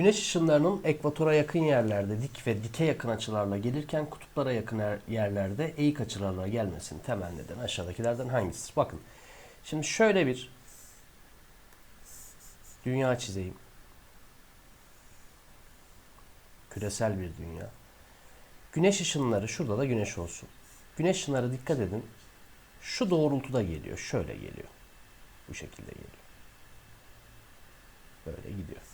Güneş ışınlarının ekvatora yakın yerlerde dik ve dike yakın açılarla gelirken kutuplara yakın yer- yerlerde eğik açılarla gelmesinin temel nedeni aşağıdakilerden hangisidir? Bakın. Şimdi şöyle bir dünya çizeyim. Küresel bir dünya. Güneş ışınları şurada da güneş olsun. Güneş ışınları dikkat edin. Şu doğrultuda geliyor. Şöyle geliyor. Bu şekilde geliyor. Böyle gidiyor.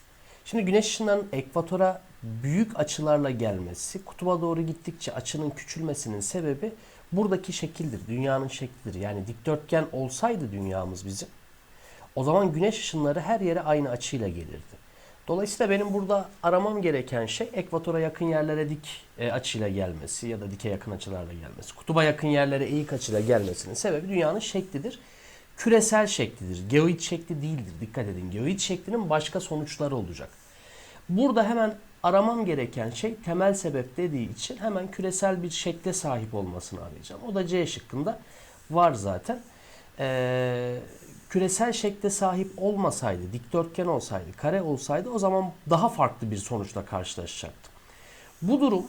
Şimdi güneş ışınlarının ekvatora büyük açılarla gelmesi, kutuba doğru gittikçe açının küçülmesinin sebebi buradaki şekildir. Dünyanın şeklidir. Yani dikdörtgen olsaydı dünyamız bizim, o zaman güneş ışınları her yere aynı açıyla gelirdi. Dolayısıyla benim burada aramam gereken şey ekvatora yakın yerlere dik e, açıyla gelmesi ya da dike yakın açılarla gelmesi. Kutuba yakın yerlere eğik açıyla gelmesinin sebebi dünyanın şeklidir. Küresel şeklidir. Geoid şekli değildir. Dikkat edin. Geoid şeklinin başka sonuçları olacak. Burada hemen aramam gereken şey temel sebep dediği için hemen küresel bir şekle sahip olmasını arayacağım. O da C şıkkında var zaten. Ee, küresel şekle sahip olmasaydı, dikdörtgen olsaydı, kare olsaydı o zaman daha farklı bir sonuçla karşılaşacaktım. Bu durum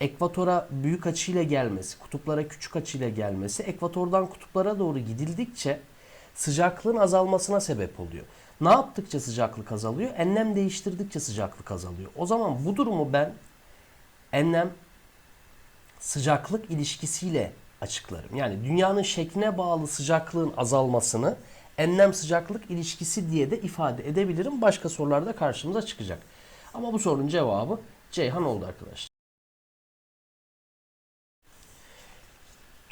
ekvatora büyük açıyla gelmesi, kutuplara küçük açıyla gelmesi, ekvatordan kutuplara doğru gidildikçe sıcaklığın azalmasına sebep oluyor. Ne yaptıkça sıcaklık azalıyor? Enlem değiştirdikçe sıcaklık azalıyor. O zaman bu durumu ben enlem sıcaklık ilişkisiyle açıklarım. Yani dünyanın şekline bağlı sıcaklığın azalmasını enlem sıcaklık ilişkisi diye de ifade edebilirim. Başka sorularda karşımıza çıkacak. Ama bu sorunun cevabı Ceyhan oldu arkadaşlar.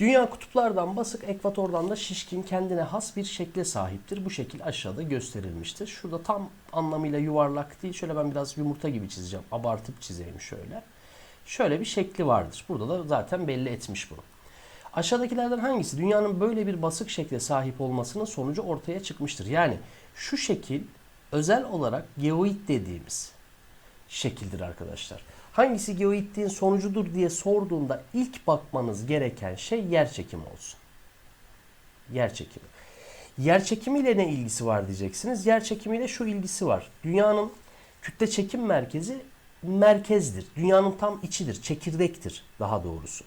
Dünya kutuplardan basık, ekvatordan da şişkin, kendine has bir şekle sahiptir. Bu şekil aşağıda gösterilmiştir. Şurada tam anlamıyla yuvarlak değil. Şöyle ben biraz yumurta gibi çizeceğim. Abartıp çizeyim şöyle. Şöyle bir şekli vardır. Burada da zaten belli etmiş bunu. Aşağıdakilerden hangisi dünyanın böyle bir basık şekle sahip olmasının sonucu ortaya çıkmıştır? Yani şu şekil özel olarak geoid dediğimiz şekildir arkadaşlar. Hangisi geoidliğin sonucudur diye sorduğunda ilk bakmanız gereken şey yer çekimi olsun. Yer çekimi. Yer çekimiyle ne ilgisi var diyeceksiniz. Yer çekimiyle şu ilgisi var. Dünyanın kütle çekim merkezi merkezdir. Dünyanın tam içidir, çekirdektir daha doğrusu.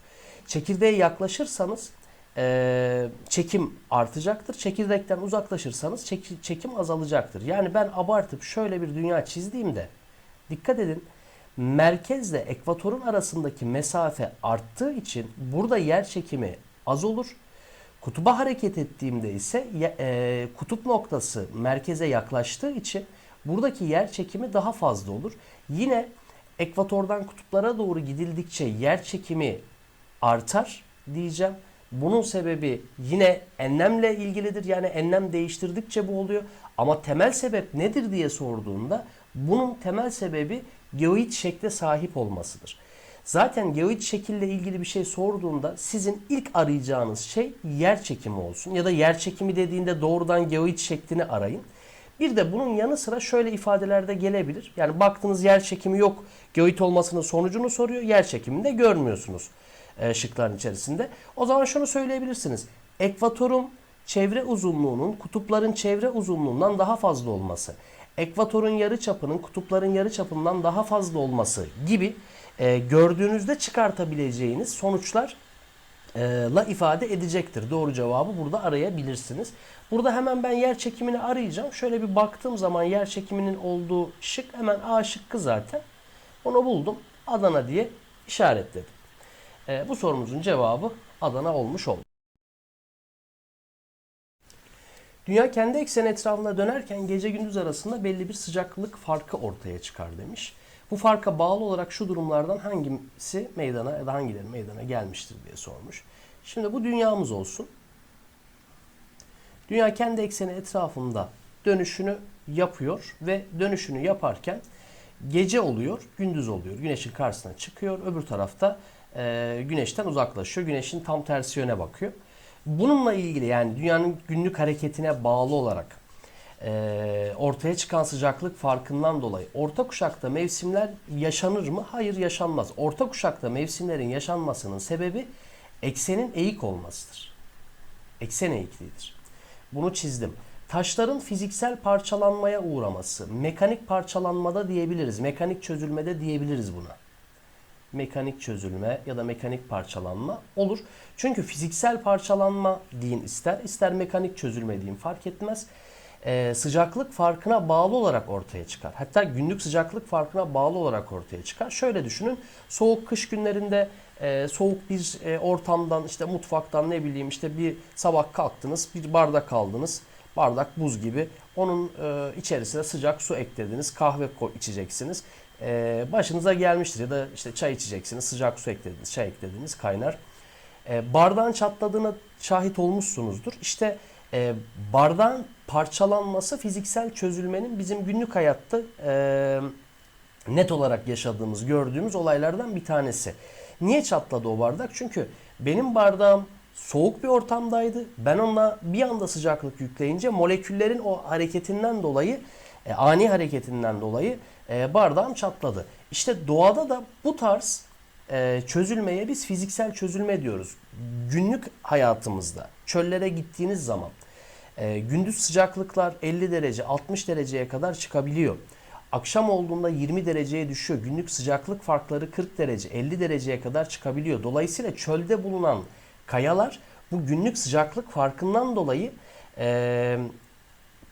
Çekirdeğe yaklaşırsanız eee, çekim artacaktır. Çekirdekten uzaklaşırsanız çeki- çekim azalacaktır. Yani ben abartıp şöyle bir dünya çizdiğimde dikkat edin merkezle ekvatorun arasındaki mesafe arttığı için burada yer çekimi az olur. Kutuba hareket ettiğimde ise e, kutup noktası merkeze yaklaştığı için buradaki yer çekimi daha fazla olur. Yine ekvatordan kutuplara doğru gidildikçe yer çekimi artar diyeceğim. Bunun sebebi yine enlemle ilgilidir. Yani enlem değiştirdikçe bu oluyor. Ama temel sebep nedir diye sorduğunda bunun temel sebebi geoid şekle sahip olmasıdır. Zaten geoid şekille ilgili bir şey sorduğunda sizin ilk arayacağınız şey yer çekimi olsun. Ya da yer çekimi dediğinde doğrudan geoid şeklini arayın. Bir de bunun yanı sıra şöyle ifadelerde gelebilir. Yani baktınız yer çekimi yok, geoid olmasının sonucunu soruyor. Yer çekimini de görmüyorsunuz e, şıkların içerisinde. O zaman şunu söyleyebilirsiniz. Ekvatorun çevre uzunluğunun kutupların çevre uzunluğundan daha fazla olması, ekvatorun yarı çapının kutupların yarı çapından daha fazla olması gibi e, gördüğünüzde çıkartabileceğiniz sonuçlar e, la ifade edecektir. Doğru cevabı burada arayabilirsiniz. Burada hemen ben yer çekimini arayacağım. Şöyle bir baktığım zaman yer çekiminin olduğu şık hemen A şıkkı zaten. Onu buldum. Adana diye işaretledim. E, bu sorumuzun cevabı Adana olmuş oldu. Dünya kendi ekseni etrafında dönerken gece gündüz arasında belli bir sıcaklık farkı ortaya çıkar demiş. Bu farka bağlı olarak şu durumlardan hangisi meydana ya da hangileri meydana gelmiştir diye sormuş. Şimdi bu dünyamız olsun. Dünya kendi ekseni etrafında dönüşünü yapıyor ve dönüşünü yaparken gece oluyor, gündüz oluyor. Güneşin karşısına çıkıyor. Öbür tarafta e, güneşten uzaklaşıyor. Güneşin tam tersi yöne bakıyor. Bununla ilgili yani dünyanın günlük hareketine bağlı olarak e, ortaya çıkan sıcaklık farkından dolayı orta kuşakta mevsimler yaşanır mı? Hayır yaşanmaz. Orta kuşakta mevsimlerin yaşanmasının sebebi eksenin eğik olmasıdır. Eksen eğikliğidir. Bunu çizdim. taşların fiziksel parçalanmaya uğraması, mekanik parçalanmada diyebiliriz, mekanik çözülmede diyebiliriz buna mekanik çözülme ya da mekanik parçalanma olur. Çünkü fiziksel parçalanma deyin ister, ister mekanik çözülme deyin fark etmez. Ee, sıcaklık farkına bağlı olarak ortaya çıkar. Hatta günlük sıcaklık farkına bağlı olarak ortaya çıkar. Şöyle düşünün, soğuk kış günlerinde e, soğuk bir e, ortamdan işte mutfaktan ne bileyim işte bir sabah kalktınız, bir bardak aldınız. Bardak buz gibi. Onun e, içerisine sıcak su eklediniz. Kahve içeceksiniz e, başınıza gelmiştir ya da işte çay içeceksiniz sıcak su eklediniz çay eklediniz kaynar. E, bardağın çatladığına şahit olmuşsunuzdur. İşte e, bardağın parçalanması fiziksel çözülmenin bizim günlük hayatta e, net olarak yaşadığımız gördüğümüz olaylardan bir tanesi. Niye çatladı o bardak? Çünkü benim bardağım soğuk bir ortamdaydı. Ben onunla bir anda sıcaklık yükleyince moleküllerin o hareketinden dolayı e, ani hareketinden dolayı e, bardağım çatladı. İşte doğada da bu tarz e, çözülmeye biz fiziksel çözülme diyoruz. Günlük hayatımızda çöllere gittiğiniz zaman e, gündüz sıcaklıklar 50 derece 60 dereceye kadar çıkabiliyor. Akşam olduğunda 20 dereceye düşüyor. Günlük sıcaklık farkları 40 derece 50 dereceye kadar çıkabiliyor. Dolayısıyla çölde bulunan kayalar bu günlük sıcaklık farkından dolayı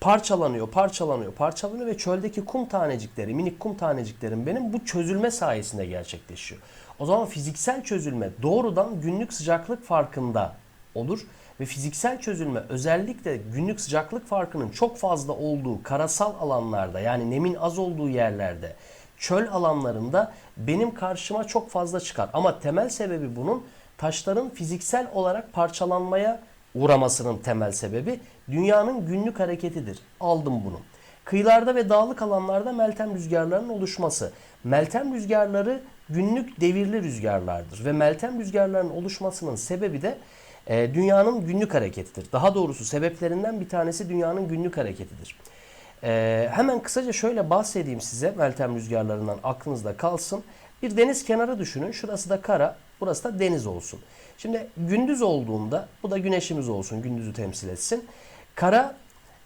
parçalanıyor, parçalanıyor, parçalanıyor ve çöldeki kum tanecikleri, minik kum taneciklerin benim bu çözülme sayesinde gerçekleşiyor. O zaman fiziksel çözülme doğrudan günlük sıcaklık farkında olur ve fiziksel çözülme özellikle günlük sıcaklık farkının çok fazla olduğu karasal alanlarda yani nemin az olduğu yerlerde çöl alanlarında benim karşıma çok fazla çıkar. Ama temel sebebi bunun taşların fiziksel olarak parçalanmaya uğramasının temel sebebi dünyanın günlük hareketidir. Aldım bunu. Kıyılarda ve dağlık alanlarda meltem rüzgarlarının oluşması. Meltem rüzgarları günlük devirli rüzgarlardır ve meltem rüzgarlarının oluşmasının sebebi de e, dünyanın günlük hareketidir. Daha doğrusu sebeplerinden bir tanesi dünyanın günlük hareketidir. E, hemen kısaca şöyle bahsedeyim size meltem rüzgarlarından aklınızda kalsın. Bir deniz kenarı düşünün. Şurası da kara, burası da deniz olsun. Şimdi gündüz olduğunda, bu da güneşimiz olsun, gündüzü temsil etsin. Kara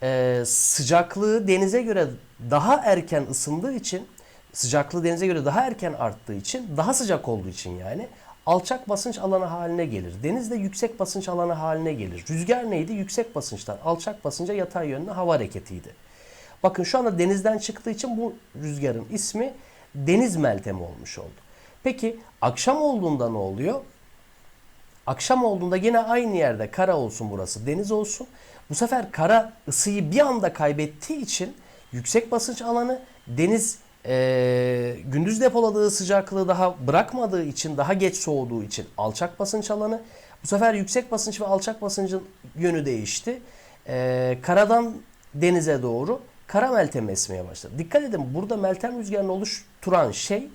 e, sıcaklığı denize göre daha erken ısındığı için, sıcaklığı denize göre daha erken arttığı için, daha sıcak olduğu için yani alçak basınç alanı haline gelir. Deniz de yüksek basınç alanı haline gelir. Rüzgar neydi? Yüksek basınçtan alçak basınca yatay yönlü hava hareketiydi. Bakın şu anda denizden çıktığı için bu rüzgarın ismi deniz meltemi olmuş oldu. Peki akşam olduğunda ne oluyor? Akşam olduğunda yine aynı yerde kara olsun burası deniz olsun. Bu sefer kara ısıyı bir anda kaybettiği için yüksek basınç alanı deniz e, gündüz depoladığı sıcaklığı daha bırakmadığı için daha geç soğuduğu için alçak basınç alanı. Bu sefer yüksek basınç ve alçak basıncın yönü değişti. E, karadan denize doğru kara meltem esmeye başladı. Dikkat edin burada meltem rüzgarını oluşturan şey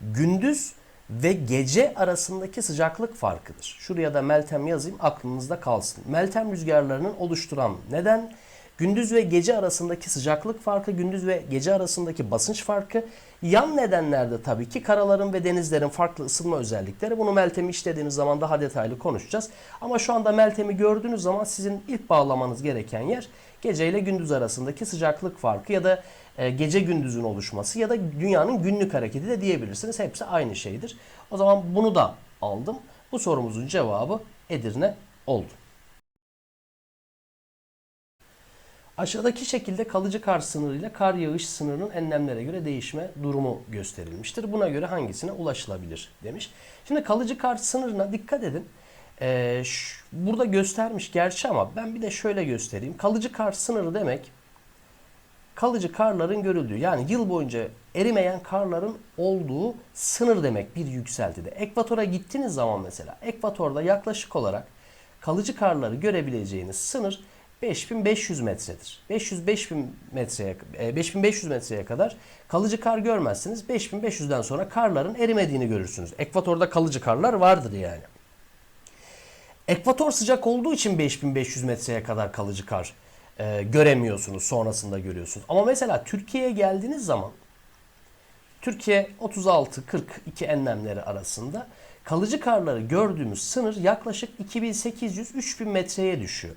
gündüz ve gece arasındaki sıcaklık farkıdır. Şuraya da meltem yazayım aklınızda kalsın. Meltem rüzgarlarının oluşturan neden? Gündüz ve gece arasındaki sıcaklık farkı, gündüz ve gece arasındaki basınç farkı. Yan nedenlerde tabii ki karaların ve denizlerin farklı ısınma özellikleri. Bunu meltemi işlediğimiz zaman daha detaylı konuşacağız. Ama şu anda meltemi gördüğünüz zaman sizin ilk bağlamanız gereken yer gece ile gündüz arasındaki sıcaklık farkı ya da e, gece gündüzün oluşması ya da dünyanın günlük hareketi de diyebilirsiniz. Hepsi aynı şeydir. O zaman bunu da aldım. Bu sorumuzun cevabı Edirne oldu. Aşağıdaki şekilde kalıcı kar sınırıyla kar yağış sınırının enlemlere göre değişme durumu gösterilmiştir. Buna göre hangisine ulaşılabilir demiş. Şimdi kalıcı kar sınırına dikkat edin. Ee, şu, burada göstermiş gerçi ama ben bir de şöyle göstereyim. Kalıcı kar sınırı demek kalıcı karların görüldüğü yani yıl boyunca erimeyen karların olduğu sınır demek bir yükseltide. Ekvatora gittiğiniz zaman mesela ekvatorda yaklaşık olarak kalıcı karları görebileceğiniz sınır 5500 metredir. 500 5000 metreye 5500 metreye kadar kalıcı kar görmezsiniz. 5500'den sonra karların erimediğini görürsünüz. Ekvatorda kalıcı karlar vardır yani. Ekvator sıcak olduğu için 5500 metreye kadar kalıcı kar e, göremiyorsunuz. Sonrasında görüyorsunuz. Ama mesela Türkiye'ye geldiğiniz zaman Türkiye 36-42 enlemleri arasında kalıcı karları gördüğümüz sınır yaklaşık 2800-3000 metreye düşüyor.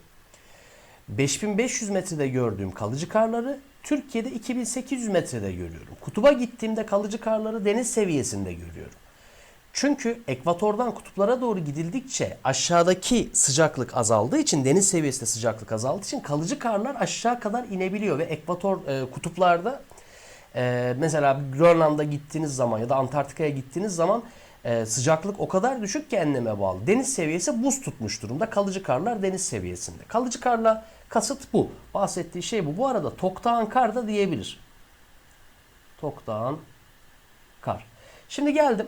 5500 metrede gördüğüm kalıcı karları Türkiye'de 2800 metrede görüyorum. Kutuba gittiğimde kalıcı karları deniz seviyesinde görüyorum. Çünkü ekvatordan kutuplara doğru gidildikçe aşağıdaki sıcaklık azaldığı için deniz seviyesinde sıcaklık azaldığı için kalıcı karlar aşağı kadar inebiliyor ve ekvator e, kutuplarda e, mesela Grönland'a gittiğiniz zaman ya da Antarktika'ya gittiğiniz zaman e, sıcaklık o kadar düşük ki enleme bağlı. Deniz seviyesi buz tutmuş durumda. Kalıcı karlar deniz seviyesinde. Kalıcı karla kasıt bu. Bahsettiği şey bu. Bu arada Toktağan kar da diyebilir. Toktağan kar. Şimdi geldim.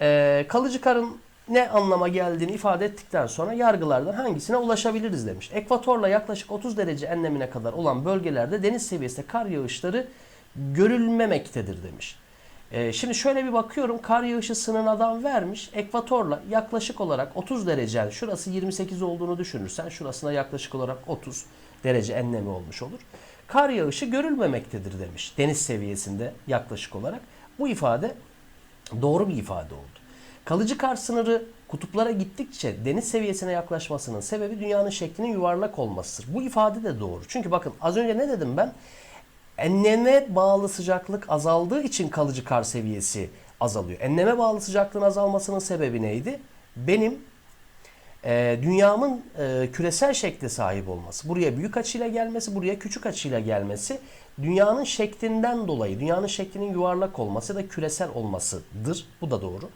Ee, kalıcı karın ne anlama geldiğini ifade ettikten sonra yargılardan hangisine ulaşabiliriz demiş. Ekvatorla yaklaşık 30 derece enlemine kadar olan bölgelerde deniz seviyesinde kar yağışları görülmemektedir demiş. Ee, şimdi şöyle bir bakıyorum kar yağışı sınırından vermiş. Ekvatorla yaklaşık olarak 30 derece şurası 28 olduğunu düşünürsen şurasına yaklaşık olarak 30 derece enlemi olmuş olur. Kar yağışı görülmemektedir demiş deniz seviyesinde yaklaşık olarak. Bu ifade doğru bir ifade oldu. Kalıcı kar sınırı kutuplara gittikçe deniz seviyesine yaklaşmasının sebebi dünyanın şeklinin yuvarlak olmasıdır. Bu ifade de doğru. Çünkü bakın az önce ne dedim ben? Enleme bağlı sıcaklık azaldığı için kalıcı kar seviyesi azalıyor. Enleme bağlı sıcaklığın azalmasının sebebi neydi? Benim e, dünyamın küresel şekle sahip olması. Buraya büyük açıyla gelmesi, buraya küçük açıyla gelmesi dünyanın şeklinden dolayı, dünyanın şeklinin yuvarlak olması da küresel olmasıdır. Bu da doğru.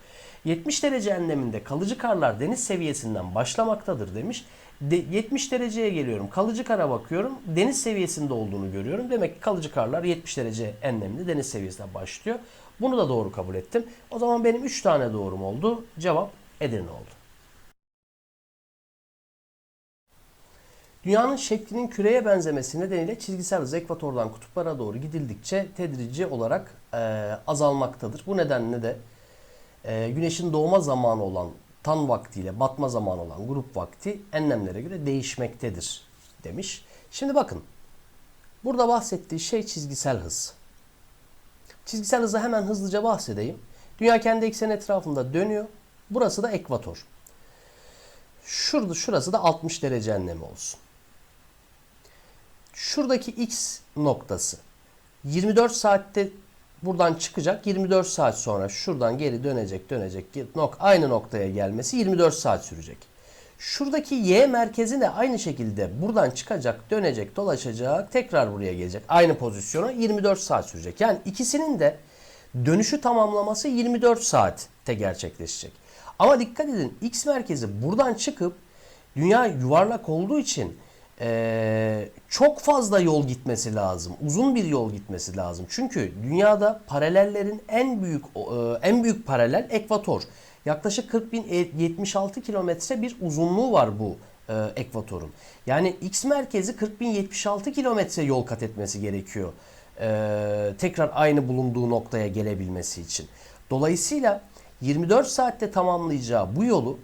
70 derece enleminde kalıcı karlar deniz seviyesinden başlamaktadır demiş. De, 70 dereceye geliyorum. Kalıcı kara bakıyorum. Deniz seviyesinde olduğunu görüyorum. Demek ki kalıcı karlar 70 derece enleminde deniz seviyesinden başlıyor. Bunu da doğru kabul ettim. O zaman benim 3 tane doğrum oldu. Cevap Edirne oldu. Dünyanın şeklinin küreye benzemesi nedeniyle çizgisel hız ekvatordan kutuplara doğru gidildikçe tedrici olarak e, azalmaktadır. Bu nedenle de e, güneşin doğma zamanı olan tan vaktiyle batma zamanı olan grup vakti enlemlere göre değişmektedir demiş. Şimdi bakın burada bahsettiği şey çizgisel hız. Çizgisel hızı hemen hızlıca bahsedeyim. Dünya kendi ekseni etrafında dönüyor. Burası da ekvator. Şurada şurası da 60 derece enlemi olsun. Şuradaki x noktası 24 saatte buradan çıkacak. 24 saat sonra şuradan geri dönecek, dönecek. Nok aynı noktaya gelmesi 24 saat sürecek. Şuradaki y merkezi de aynı şekilde buradan çıkacak, dönecek, dolaşacak, tekrar buraya gelecek. Aynı pozisyona 24 saat sürecek. Yani ikisinin de dönüşü tamamlaması 24 saatte gerçekleşecek. Ama dikkat edin x merkezi buradan çıkıp dünya yuvarlak olduğu için ee, çok fazla yol gitmesi lazım. Uzun bir yol gitmesi lazım. Çünkü dünyada paralellerin en büyük e, en büyük paralel ekvator. Yaklaşık 40.076 kilometre bir uzunluğu var bu e, ekvatorun. Yani x merkezi 40.076 kilometre yol kat etmesi gerekiyor. E, tekrar aynı bulunduğu noktaya gelebilmesi için. Dolayısıyla 24 saatte tamamlayacağı bu yolu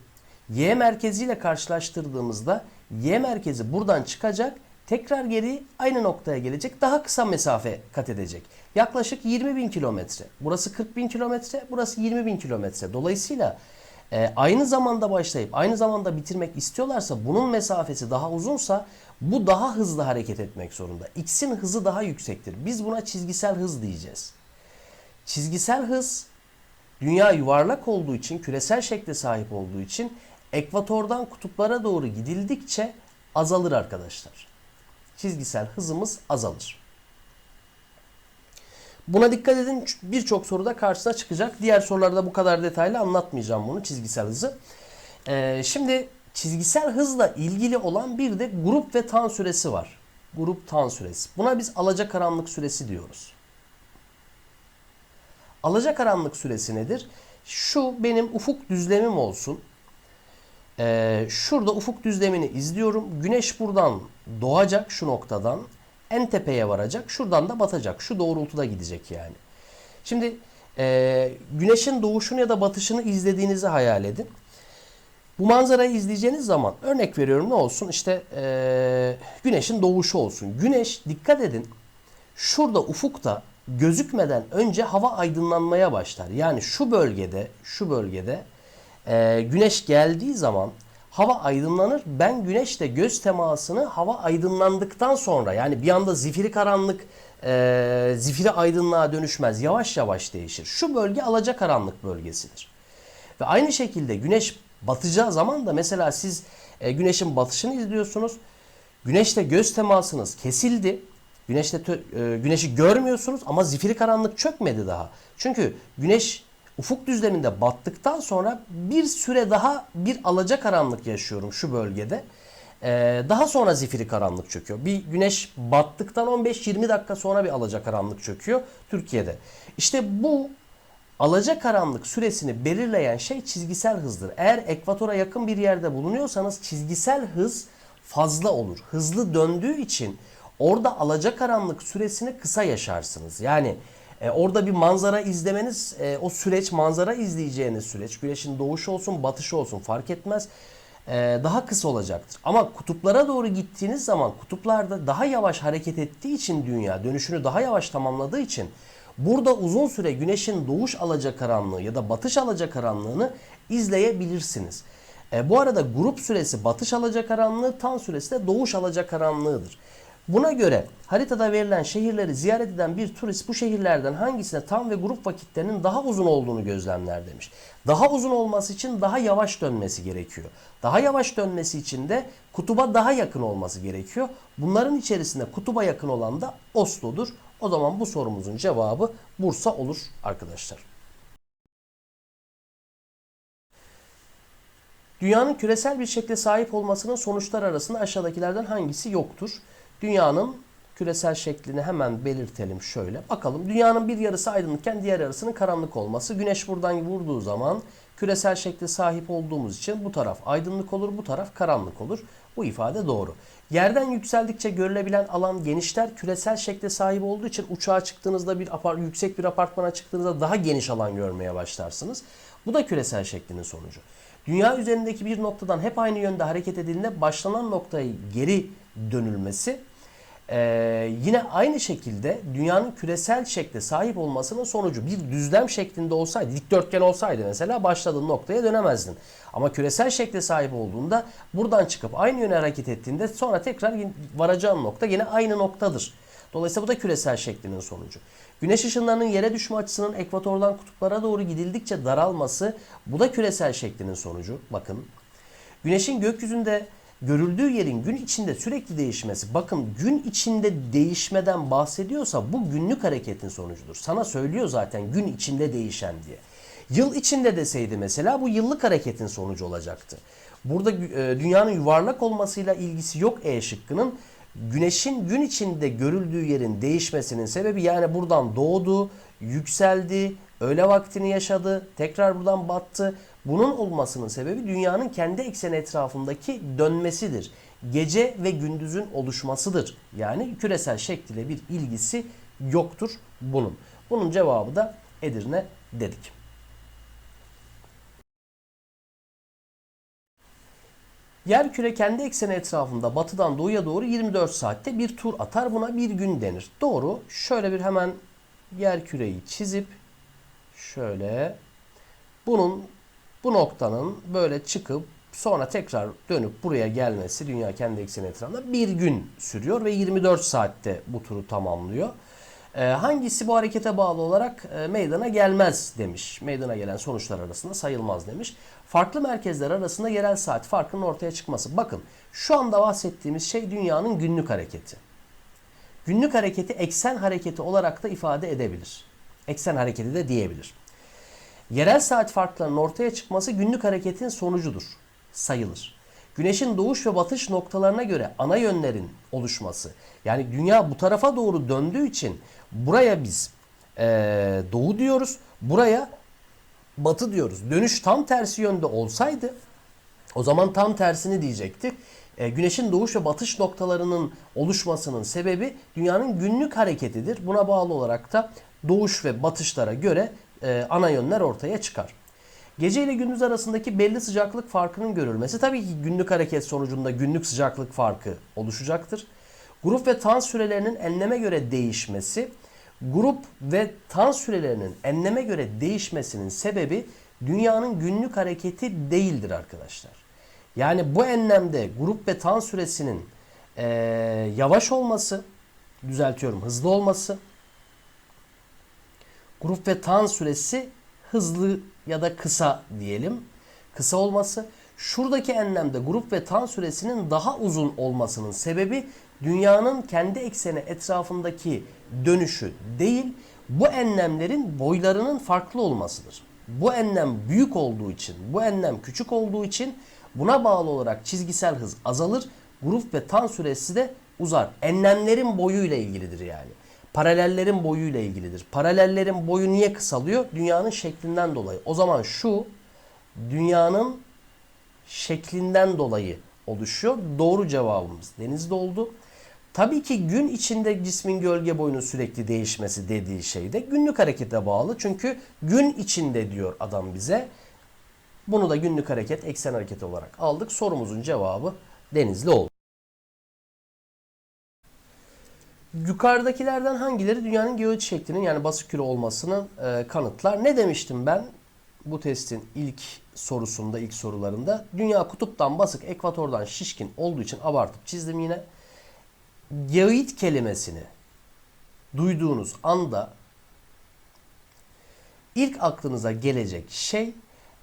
y merkeziyle karşılaştırdığımızda y merkezi buradan çıkacak. Tekrar geri aynı noktaya gelecek. Daha kısa mesafe kat edecek. Yaklaşık 20 bin kilometre. Burası 40 bin kilometre. Burası 20 bin kilometre. Dolayısıyla e, aynı zamanda başlayıp aynı zamanda bitirmek istiyorlarsa bunun mesafesi daha uzunsa bu daha hızlı hareket etmek zorunda. X'in hızı daha yüksektir. Biz buna çizgisel hız diyeceğiz. Çizgisel hız dünya yuvarlak olduğu için, küresel şekle sahip olduğu için ekvatordan kutuplara doğru gidildikçe azalır arkadaşlar. Çizgisel hızımız azalır. Buna dikkat edin birçok soruda karşısına çıkacak. Diğer sorularda bu kadar detaylı anlatmayacağım bunu çizgisel hızı. Ee, şimdi çizgisel hızla ilgili olan bir de grup ve tan süresi var. Grup tan süresi. Buna biz alacakaranlık süresi diyoruz. Alacakaranlık süresi nedir? Şu benim ufuk düzlemim olsun. Ee, şurada ufuk düzlemini izliyorum. Güneş buradan doğacak şu noktadan. En tepeye varacak. Şuradan da batacak. Şu doğrultuda gidecek yani. Şimdi e, güneşin doğuşunu ya da batışını izlediğinizi hayal edin. Bu manzarayı izleyeceğiniz zaman örnek veriyorum ne olsun? İşte e, güneşin doğuşu olsun. Güneş dikkat edin. Şurada ufukta gözükmeden önce hava aydınlanmaya başlar. Yani şu bölgede, şu bölgede e, güneş geldiği zaman hava aydınlanır. Ben güneşle göz temasını hava aydınlandıktan sonra yani bir anda zifiri karanlık e, zifiri aydınlığa dönüşmez. Yavaş yavaş değişir. Şu bölge alacakaranlık bölgesidir. Ve aynı şekilde güneş batacağı zaman da mesela siz e, güneşin batışını izliyorsunuz. Güneşle göz temasınız kesildi. Güneşle e, güneşi görmüyorsunuz ama zifiri karanlık çökmedi daha. Çünkü güneş ufuk düzleminde battıktan sonra bir süre daha bir alacakaranlık yaşıyorum şu bölgede. Ee, daha sonra zifiri karanlık çöküyor. Bir güneş battıktan 15-20 dakika sonra bir alacakaranlık çöküyor Türkiye'de. İşte bu alacakaranlık süresini belirleyen şey çizgisel hızdır. Eğer ekvatora yakın bir yerde bulunuyorsanız çizgisel hız fazla olur. Hızlı döndüğü için orada alacakaranlık süresini kısa yaşarsınız. Yani e, orada bir manzara izlemeniz e, o süreç manzara izleyeceğiniz süreç güneşin doğuşu olsun batışı olsun fark etmez e, daha kısa olacaktır. Ama kutuplara doğru gittiğiniz zaman kutuplarda daha yavaş hareket ettiği için dünya dönüşünü daha yavaş tamamladığı için burada uzun süre güneşin doğuş alacakaranlığı ya da batış alacakaranlığını izleyebilirsiniz. E, bu arada grup süresi batış alacakaranlığı, tan süresi de doğuş alacakaranlığıdır. Buna göre haritada verilen şehirleri ziyaret eden bir turist bu şehirlerden hangisine tam ve grup vakitlerinin daha uzun olduğunu gözlemler demiş. Daha uzun olması için daha yavaş dönmesi gerekiyor. Daha yavaş dönmesi için de kutuba daha yakın olması gerekiyor. Bunların içerisinde kutuba yakın olan da Oslo'dur. O zaman bu sorumuzun cevabı Bursa olur arkadaşlar. Dünyanın küresel bir şekle sahip olmasının sonuçlar arasında aşağıdakilerden hangisi yoktur? Dünyanın küresel şeklini hemen belirtelim şöyle. Bakalım dünyanın bir yarısı aydınlıkken diğer yarısının karanlık olması. Güneş buradan vurduğu zaman küresel şekle sahip olduğumuz için bu taraf aydınlık olur, bu taraf karanlık olur. Bu ifade doğru. Yerden yükseldikçe görülebilen alan genişler. Küresel şekle sahip olduğu için uçağa çıktığınızda bir apar, yüksek bir apartmana çıktığınızda daha geniş alan görmeye başlarsınız. Bu da küresel şeklinin sonucu. Dünya üzerindeki bir noktadan hep aynı yönde hareket edildiğinde başlanan noktayı geri dönülmesi ee, yine aynı şekilde dünyanın küresel şekle sahip olmasının sonucu bir düzlem şeklinde olsaydı, dikdörtgen olsaydı mesela başladığın noktaya dönemezdin. Ama küresel şekle sahip olduğunda buradan çıkıp aynı yöne hareket ettiğinde sonra tekrar varacağın nokta yine aynı noktadır. Dolayısıyla bu da küresel şeklinin sonucu. Güneş ışınlarının yere düşme açısının ekvatordan kutuplara doğru gidildikçe daralması bu da küresel şeklinin sonucu. Bakın Güneşin gökyüzünde görüldüğü yerin gün içinde sürekli değişmesi. Bakın gün içinde değişmeden bahsediyorsa bu günlük hareketin sonucudur. Sana söylüyor zaten gün içinde değişen diye. Yıl içinde deseydi mesela bu yıllık hareketin sonucu olacaktı. Burada e, dünyanın yuvarlak olmasıyla ilgisi yok E şıkkının. Güneşin gün içinde görüldüğü yerin değişmesinin sebebi yani buradan doğdu, yükseldi, öğle vaktini yaşadı, tekrar buradan battı. Bunun olmasının sebebi dünyanın kendi ekseni etrafındaki dönmesidir. Gece ve gündüzün oluşmasıdır. Yani küresel şekliyle bir ilgisi yoktur bunun. Bunun cevabı da Edirne dedik. Yer küre kendi ekseni etrafında batıdan doğuya doğru 24 saatte bir tur atar. Buna bir gün denir. Doğru. Şöyle bir hemen yer küreyi çizip şöyle bunun bu noktanın böyle çıkıp sonra tekrar dönüp buraya gelmesi dünya kendi ekseni etrafında bir gün sürüyor ve 24 saatte bu turu tamamlıyor. Ee, hangisi bu harekete bağlı olarak e, meydana gelmez demiş. Meydana gelen sonuçlar arasında sayılmaz demiş. Farklı merkezler arasında yerel saat farkının ortaya çıkması. Bakın şu anda bahsettiğimiz şey dünyanın günlük hareketi. Günlük hareketi eksen hareketi olarak da ifade edebilir. Eksen hareketi de diyebilir. Yerel saat farklarının ortaya çıkması günlük hareketin sonucudur. Sayılır. Güneşin doğuş ve batış noktalarına göre ana yönlerin oluşması. Yani dünya bu tarafa doğru döndüğü için buraya biz e, doğu diyoruz. Buraya batı diyoruz. Dönüş tam tersi yönde olsaydı o zaman tam tersini diyecektik. E, güneşin doğuş ve batış noktalarının oluşmasının sebebi dünyanın günlük hareketidir. Buna bağlı olarak da doğuş ve batışlara göre e, ana yönler ortaya çıkar. Gece ile gündüz arasındaki belli sıcaklık farkının görülmesi tabii ki günlük hareket sonucunda günlük sıcaklık farkı oluşacaktır. Grup ve tan sürelerinin enleme göre değişmesi, grup ve tan sürelerinin enleme göre değişmesinin sebebi dünyanın günlük hareketi değildir arkadaşlar. Yani bu enlemde grup ve tan süresinin eee, yavaş olması, düzeltiyorum hızlı olması, grup ve tan süresi hızlı ya da kısa diyelim. Kısa olması. Şuradaki enlemde grup ve tan süresinin daha uzun olmasının sebebi dünyanın kendi ekseni etrafındaki dönüşü değil, bu enlemlerin boylarının farklı olmasıdır. Bu enlem büyük olduğu için, bu enlem küçük olduğu için buna bağlı olarak çizgisel hız azalır. Grup ve tan süresi de uzar. Enlemlerin boyuyla ilgilidir yani. Paralellerin boyuyla ilgilidir. Paralellerin boyu niye kısalıyor? Dünyanın şeklinden dolayı. O zaman şu dünyanın şeklinden dolayı oluşuyor. Doğru cevabımız denizde oldu. Tabii ki gün içinde cismin gölge boyunun sürekli değişmesi dediği şey de günlük harekete bağlı. Çünkü gün içinde diyor adam bize. Bunu da günlük hareket, eksen hareket olarak aldık. Sorumuzun cevabı denizli oldu. Yukarıdakilerden hangileri dünyanın geoid şeklinin yani basık küre olmasını e, kanıtlar? Ne demiştim ben bu testin ilk sorusunda, ilk sorularında? Dünya kutuptan basık, ekvatordan şişkin olduğu için abartıp çizdim yine. Geoid kelimesini duyduğunuz anda ilk aklınıza gelecek şey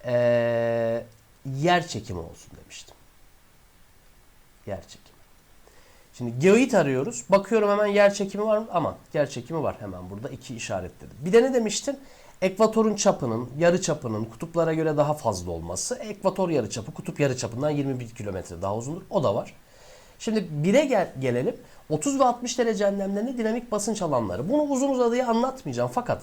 e, yer çekimi olsun demiştim. Yer çekimi. Şimdi geoid arıyoruz. Bakıyorum hemen yer çekimi var mı? Ama yer çekimi var hemen burada iki işaretledim. Bir de ne demiştim? Ekvatorun çapının, yarı çapının kutuplara göre daha fazla olması. Ekvator yarı çapı kutup yarı çapından 21 kilometre daha uzundur. O da var. Şimdi 1'e gel, gelelim. 30 ve 60 derece enlemlerinde dinamik basınç alanları. Bunu uzun uzadıya anlatmayacağım fakat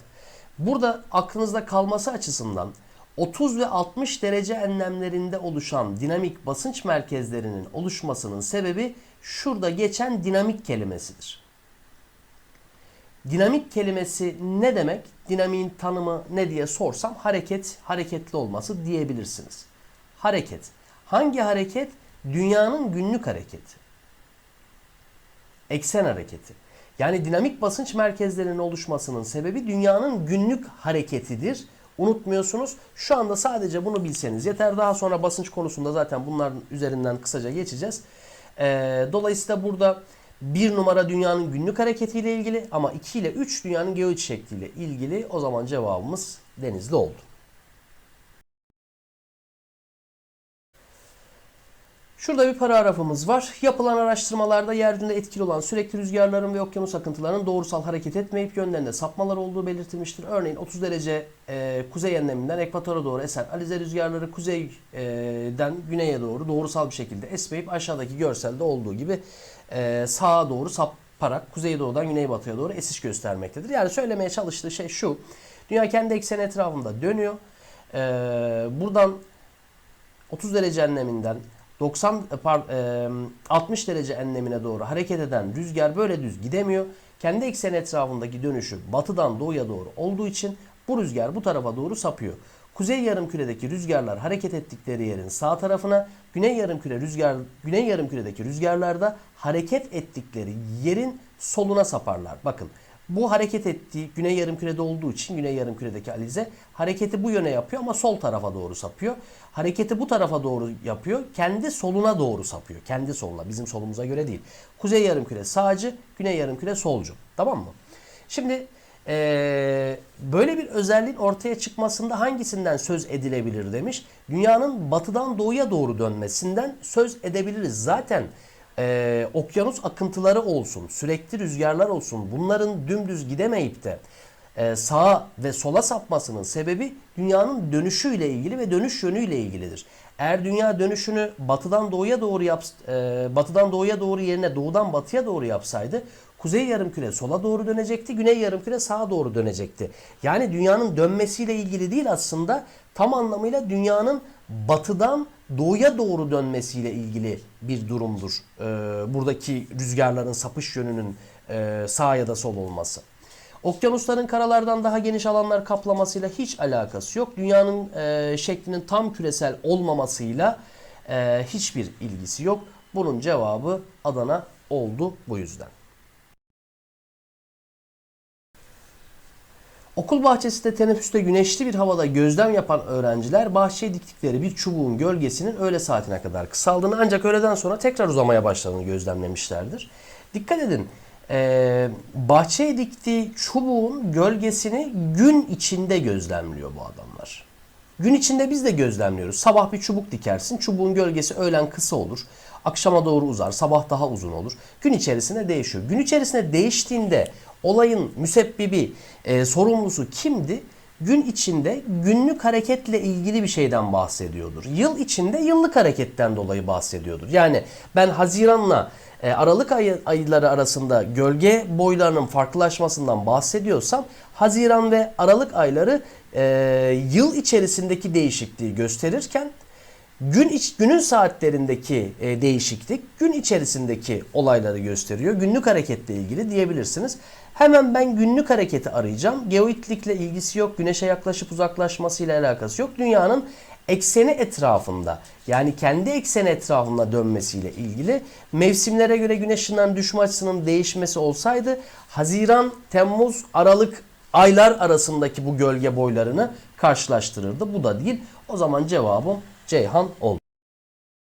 burada aklınızda kalması açısından 30 ve 60 derece enlemlerinde oluşan dinamik basınç merkezlerinin oluşmasının sebebi şurada geçen dinamik kelimesidir. Dinamik kelimesi ne demek? Dinamiğin tanımı ne diye sorsam hareket, hareketli olması diyebilirsiniz. Hareket. Hangi hareket? Dünyanın günlük hareketi. Eksen hareketi. Yani dinamik basınç merkezlerinin oluşmasının sebebi dünyanın günlük hareketidir. Unutmuyorsunuz. Şu anda sadece bunu bilseniz yeter. Daha sonra basınç konusunda zaten bunların üzerinden kısaca geçeceğiz. Ee, dolayısıyla burada bir numara dünyanın günlük hareketiyle ilgili ama 2 ile 3 dünyanın geoid şekliyle ilgili. O zaman cevabımız denizli oldu. Şurada bir paragrafımız var. Yapılan araştırmalarda yeryüzünde etkili olan sürekli rüzgarların ve okyanus akıntılarının doğrusal hareket etmeyip yönlerinde sapmalar olduğu belirtilmiştir. Örneğin 30 derece e, kuzey enleminden ekvatora doğru esen alize rüzgarları kuzeyden güneye doğru doğrusal bir şekilde esmeyip aşağıdaki görselde olduğu gibi e, sağa doğru saparak kuzey doğudan güneybatıya doğru esiş göstermektedir. Yani söylemeye çalıştığı şey şu. Dünya kendi ekseni etrafında dönüyor. E, buradan 30 derece enleminden 90 par, e, 60 derece enlemine doğru hareket eden rüzgar böyle düz gidemiyor. Kendi ekseni etrafındaki dönüşü batıdan doğuya doğru olduğu için bu rüzgar bu tarafa doğru sapıyor. Kuzey yarımküredeki rüzgarlar hareket ettikleri yerin sağ tarafına, güney yarımküre rüzgar güney yarımküredeki rüzgarlar da hareket ettikleri yerin soluna saparlar. Bakın bu hareket ettiği güney yarımkürede olduğu için güney yarımküredeki alize hareketi bu yöne yapıyor ama sol tarafa doğru sapıyor. Hareketi bu tarafa doğru yapıyor. Kendi soluna doğru sapıyor. Kendi soluna. Bizim solumuza göre değil. Kuzey yarımküre sağcı, güney yarımküre solcu. Tamam mı? Şimdi ee, böyle bir özelliğin ortaya çıkmasında hangisinden söz edilebilir demiş. Dünyanın batıdan doğuya doğru dönmesinden söz edebiliriz. Zaten e, okyanus akıntıları olsun, sürekli rüzgarlar olsun bunların dümdüz gidemeyip de e, sağa ve sola sapmasının sebebi dünyanın dönüşüyle ilgili ve dönüş yönüyle ilgilidir. Eğer dünya dönüşünü batıdan doğuya doğru yap, e, batıdan doğuya doğru yerine doğudan batıya doğru yapsaydı kuzey yarımküre sola doğru dönecekti, güney yarımküre sağa doğru dönecekti. Yani dünyanın dönmesiyle ilgili değil aslında tam anlamıyla dünyanın batıdan doğuya doğru dönmesiyle ilgili bir durumdur. Ee, buradaki rüzgarların sapış yönünün e, sağ ya da sol olması. Okyanusların karalardan daha geniş alanlar kaplamasıyla hiç alakası yok. Dünyanın e, şeklinin tam küresel olmamasıyla e, hiçbir ilgisi yok. Bunun cevabı Adana oldu bu yüzden. Okul bahçesinde teneffüste güneşli bir havada gözlem yapan öğrenciler bahçeye diktikleri bir çubuğun gölgesinin öğle saatine kadar kısaldığını ancak öğleden sonra tekrar uzamaya başladığını gözlemlemişlerdir. Dikkat edin ee, bahçeye diktiği çubuğun gölgesini gün içinde gözlemliyor bu adamlar. Gün içinde biz de gözlemliyoruz. Sabah bir çubuk dikersin. Çubuğun gölgesi öğlen kısa olur. Akşama doğru uzar. Sabah daha uzun olur. Gün içerisinde değişiyor. Gün içerisinde değiştiğinde olayın müsebbibi, e, sorumlusu kimdi? Gün içinde günlük hareketle ilgili bir şeyden bahsediyordur. Yıl içinde yıllık hareketten dolayı bahsediyordur. Yani ben Haziran'la e, Aralık ayı, ayları arasında gölge boylarının farklılaşmasından bahsediyorsam Haziran ve Aralık ayları e, yıl içerisindeki değişikliği gösterirken gün iç, günün saatlerindeki e, değişiklik gün içerisindeki olayları gösteriyor. Günlük hareketle ilgili diyebilirsiniz. Hemen ben günlük hareketi arayacağım. Geoitlikle ilgisi yok. Güneşe yaklaşıp uzaklaşmasıyla alakası yok. Dünyanın ekseni etrafında yani kendi ekseni etrafında dönmesiyle ilgili mevsimlere göre güneş ışınlarının düşme açısının değişmesi olsaydı Haziran, Temmuz, Aralık aylar arasındaki bu gölge boylarını karşılaştırırdı. Bu da değil. O zaman cevabım Ceyhan oldu.